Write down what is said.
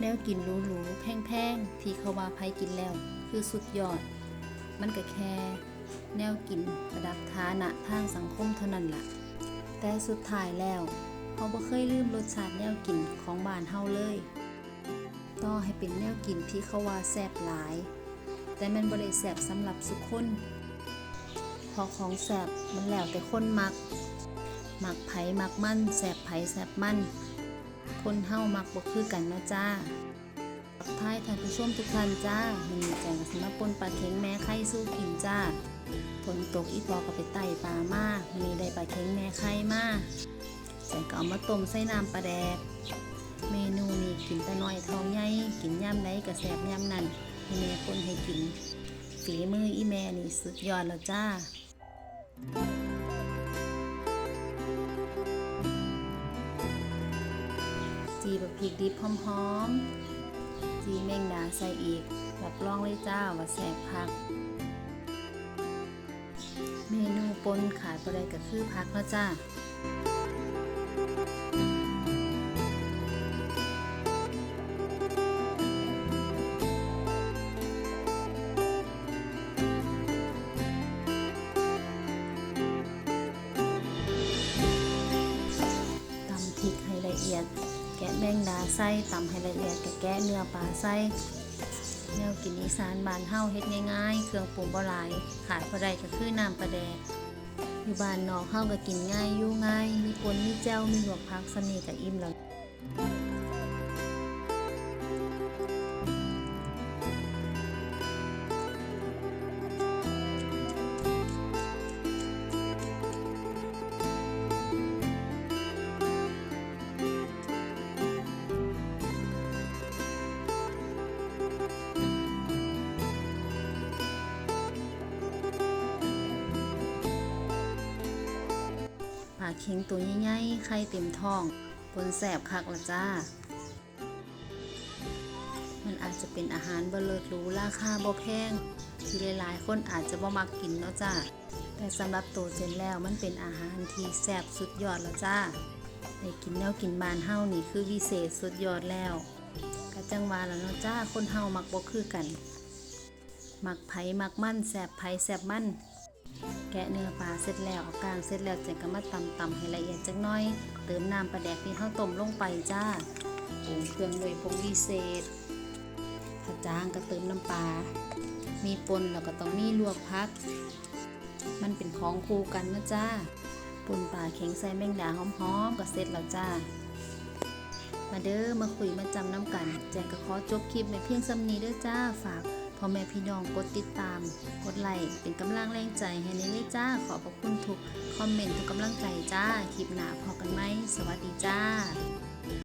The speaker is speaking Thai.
แนวกินหรูๆแพงๆ ที่เขาว่าไผกินแล้ว คือสุดยอด มันก็แค่ แนวกินประดับฐานะทางสังคมเท่านั้นล่ะ แต่สุดท้ายแล้วเขาบ่เคยลืมรสชาติแนวกินของบ้านเฮาเลย ต่อให้เป็นแนวกินที่เขาว่าแซ่บหลาย แต่มันบ่ได้แซ่บสำหรับสุกคนพราะของแซ่บมันแล้วแต่คนมัก มักไผมักมันแซ่บไผแซ่บมัน คนเฮามักบ่คือกันเนาะจ้าทักทายท่านผู้ชมทุกท่านจ้ามีแจงกับสำนักปนปลาเค็งแม่ไข่สู้กินจ้าฝนตกอีพอก็ไปไต่ปลามามีได้ปลาเค็งแม่ไข่มาแจงก็เอามาต้มใส่น้ำปลาแดกเมนูนี้กินแต่น้อยทองใหญ่กินย่ำไหนก็แสบย่ำนั่นให้แม่คนให้กินฝีมืออีแม่นี่สุดยอดแล้วจ้า จีแบบพริกดิบหอมๆ จีแมงดาใส่อีก รับรองเลยจ้าว่าแสบพัก เมนูปนขายประไดก็คือพักแล้วจ้าตำพริกให้ละเอียด แกะแมงดาไส่ตำให้ละเอียดกะแกะเนื้อปลาไส่แนวกินอีสานบานเฮาเฮ็ดง่ายๆ เครื่องปรุงบ่หลาย ขาดบ่ได้ก็คือน้ำปลาแดกอยู่บ้านนอกเฮาก็กินง่ายอยู่ง่าย มีปนมีแจ้วมีลวกพักสนีก็อิ่มแล้ว เค็งตัวใหญ่ๆไข่เต็มท้องปนแสบคักละจ้า มันอาจจะเป็นอาหารบเลิศรู้ราคาบ่แพงที่หลายๆ คนอาจจะบ่มักกินเนาะจ้าแต่สำหรับตัวเจนแล้วมันเป็นอาหารที่แซ่บสุดยอดแล้วจ้าได้กินแนวกินบานเฮานี่คือวิเศษสุดยอดแล้วกะจังว่าแล้วเนาะจ้าคนเฮามักบ่คือกัน มักไผมักมันแซ่บไผแซ่บมัน แกะเนื้อปลาเสร็จแล้วเอากางเสร็จแล้วเจะก็มาตำตำให้ละเอียดจักน้อย เติมน้ำปลาแดกที่เฮาต้มลงไปจ้าปรุงเครื่องด้วยผงวิเศษถ้าจางก็เติมน้ำปลา มีปนแล้วก็ต้องมีลวกพัก มันเป็นของคู่กันนะจ้าปนปลาเข็งใส่แมงดาหอมๆก็เสร็จแล้วจ้า มาเด้อมาคุยมาจำน้ำกัน แจงก็ขอจบคลิปในเพียงซ้ำนี้เด้อจ้าฝาก พ่อแม่พี่น้องกดติดตาม กดไลค์เป็นกำลังแรงใจให้ในเลยจ้า ขอบพระคุณทุกคอมเมนต์ทุกกำลังใจจ้า คลิปหน้าพอกันไหม สวัสดีจ้า